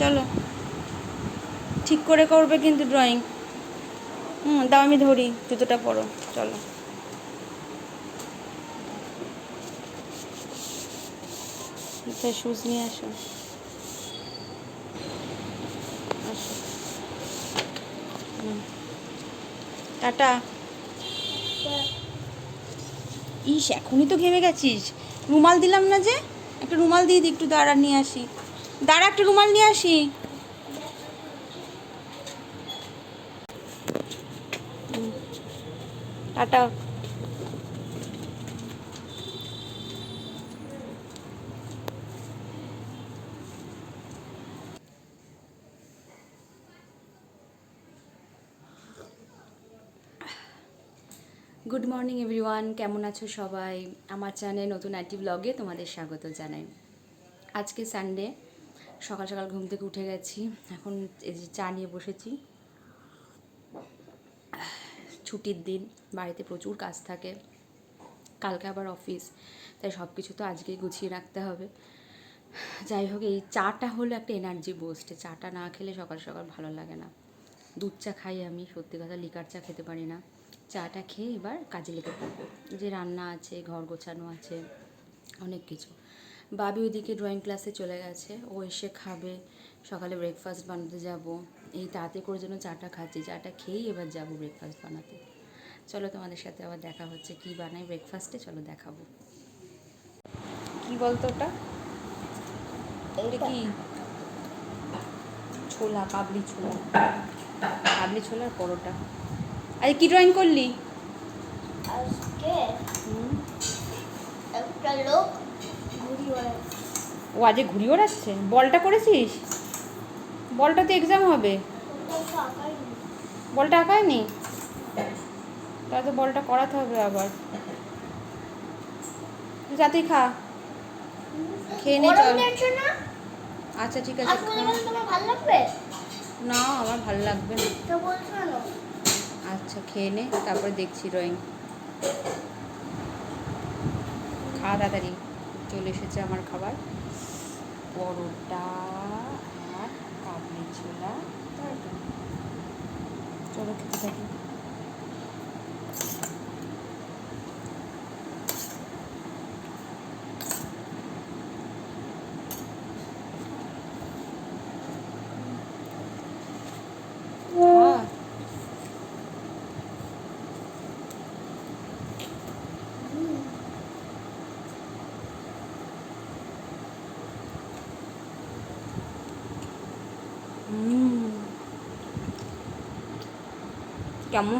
চলো। ঠিক করে করবে কিন্তু ড্রয়িং হুম, দাও আমি ধরি, জুতোটা পরো, চলো। শুজ নিয়ে আসো। আসো। টাটা। ইস, এখনই তো ঘেমে গেছিস। রুমাল দিলাম না যে? একটা রুমাল দিয়ে দিই একটু দাঁড়া, নিয়ে আসি। দাঁড়া, একটা রুমাল নিয়ে আসি। টাটা। গুড মর্নিং এভরিওয়ান কেমন আছো সবাই? আমার চ্যানেল নতুন একটি ব্লগে তোমাদের স্বাগত জানাই। আজকে সানডে সকাল সকাল ঘুম থেকে উঠে গেছি। এখন এই যে চা নিয়ে বসেছি। ছুটির দিন, বাড়িতে প্রচুর কাজ থাকে। কালকে আবার অফিস, তাই সব কিছু তো আজকেই গুছিয়ে রাখতে হবে। যাই হোক, এই চাটা হলো একটা এনার্জি বুস্ট চাটা না খেলে সকাল সকাল ভালো লাগে না। দুধ চা খাই আমি, সত্যি কথা লিকার চা খেতে পারি না। চাটা খেয়ে এবার কাজে লেগে পড়ব। যে রান্না আছে, ঘর গোছানো আছে, অনেক কিছু। বাবি ওইদিকে ড্রয়িং ক্লাসে চলে গেছে। ও এসে খাবে। সকালে ব্রেকফাস্ট বানাতে যাব। এই তাতে করে জন্য চাটা খাচ্ছি। চাটা খেয়েই এবার যাব ব্রেকফাস্ট বানাতে। চলো তোমাদের সাথে আবার দেখা হচ্ছে কি বানাই ব্রেকফাস্টে চলো দেখাবো। কি বলতো ওটা? এটা কি? ছোলা কাবলি ছোলা। কাবলি ছোলার পরোটা। আরে কি ড্রয়িং করলি? আজকে একটা লোক ও আজকে ঘুড়ি ওড়াচ্ছে? বলটা করেছিস? বলটা তো এক্সাম হবে। বলটা আঁকায়নি? তাহলে তো বলটা করাতে হবে আবার। যাতেই খা। খেয়ে নে চল। আচ্ছা ঠিক আছে খা। ভালো লাগবে? না আমার ভালো লাগবে না। আচ্ছা খেয়ে নে তারপরে দেখছি ড্রয়িং খা তাড়াতাড়ি। চলে এসেছে আমার খাবার। পরোটা আর কাবলি ছোলা। তারপর চলো খেতে থাকি খা। হুম। কেমন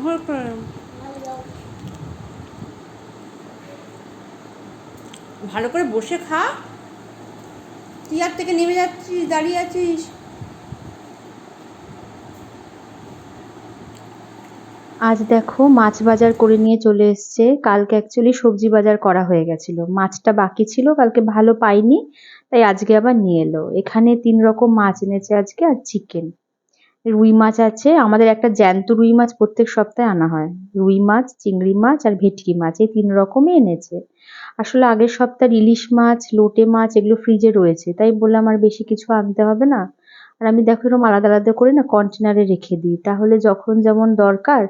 ভালো করে বসে খা। চেয়ার থেকে নেমে যাচ্ছিস দাঁড়িয়ে আছিস? আজ দেখো মাছ বাজার করে নিয়ে চলে এসছে। কালকে অ্যাকচুয়ালি সবজি বাজার করা হয়ে গেছিল। মাছটা বাকি ছিল, কালকে ভালো পাইনি, তাই আজকে আবার নিয়ে এলো। এখানে তিন রকম মাছ এনেছে আজকে আর চিকেন রুই মাছ আছে। আমাদের একটা জ্যান্ত রুই মাছ প্রত্যেক সপ্তাহে আনা হয়। রুই মাছ, চিংড়ি মাছ আর ভেটকি মাছ, এই তিন রকমই এনেছে। আসলে আগের সপ্তাহে ইলিশ মাছ, লোটে মাছ এগুলো ফ্রিজে রয়েছে। তাই বললাম আর বেশি কিছু আনতে হবে না। আর আমি দেখো এরকম আলাদা আলাদা করে না কন্টেনারে রেখে দিই। তাহলে যখন যেমন দরকার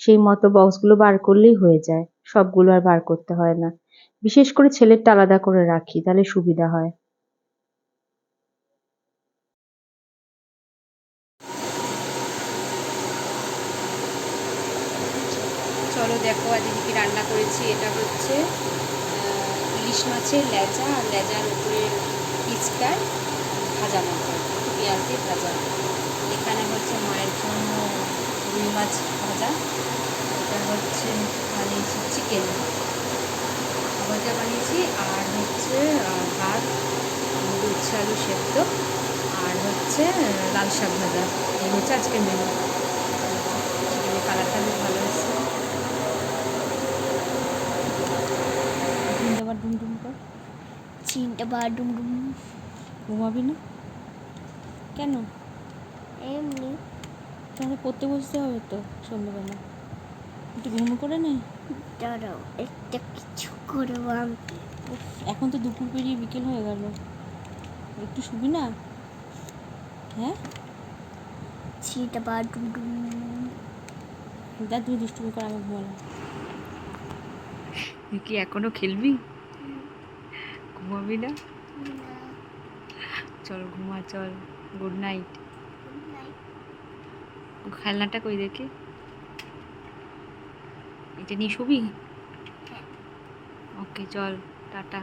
সেই মতো বক্সগুলো বার করলেই হয়ে যায়। সবগুলো আর বার করতে হয় না। বিশেষ করে ছেলেরটা আলাদা করে রাখি, তাহলে সুবিধা হয় চলো দেখো, আজকে রান্না করেছি, এটা হচ্ছে ইলিশ মাছের লেজা আর লেজার উপরে পিচকার ভাজা মাথা পেঁয়াজ দিয়ে ভাজা। এখানে হচ্ছে মায়ের জন্য রুই মাছ ভাজা, এটা হচ্ছে বানিয়েছি চিকেন ভাজা বানিয়েছি, আর হচ্ছে ভাত উচ্ছে আলু সেদ্ধ, আর হচ্ছে লাল শাক ভাজা। এই হচ্ছে আজকে মেনু চিকেনের কালারটা বেশ ভালো এসেছে আবার ডুম ডুম কর চিনতে পার ডুম ডুম। ঘুমাবি না? কেন? এমনি। তাহলে পড়তে বসতে হবে তো সন্ধ্যাবেলা। একটু ঘুম করে নে। দাঁড়াও একটা কিছু করব আমি এখন তো দুপুর পেরিয়ে বিকেল হয়ে গেল। একটু শুবি না? হ্যাঁ? ছিটা বা ডুডু দা তুই দুষ্টুমি কর আমি ঘুমালাম। তুই কি এখনও খেলবি? ঘুমাবি না? চল ঘুমা চল। গুড নাইট খেলনাটা কই দেখি? এটা নিয়ে শুবি? ওকে চল টাটা।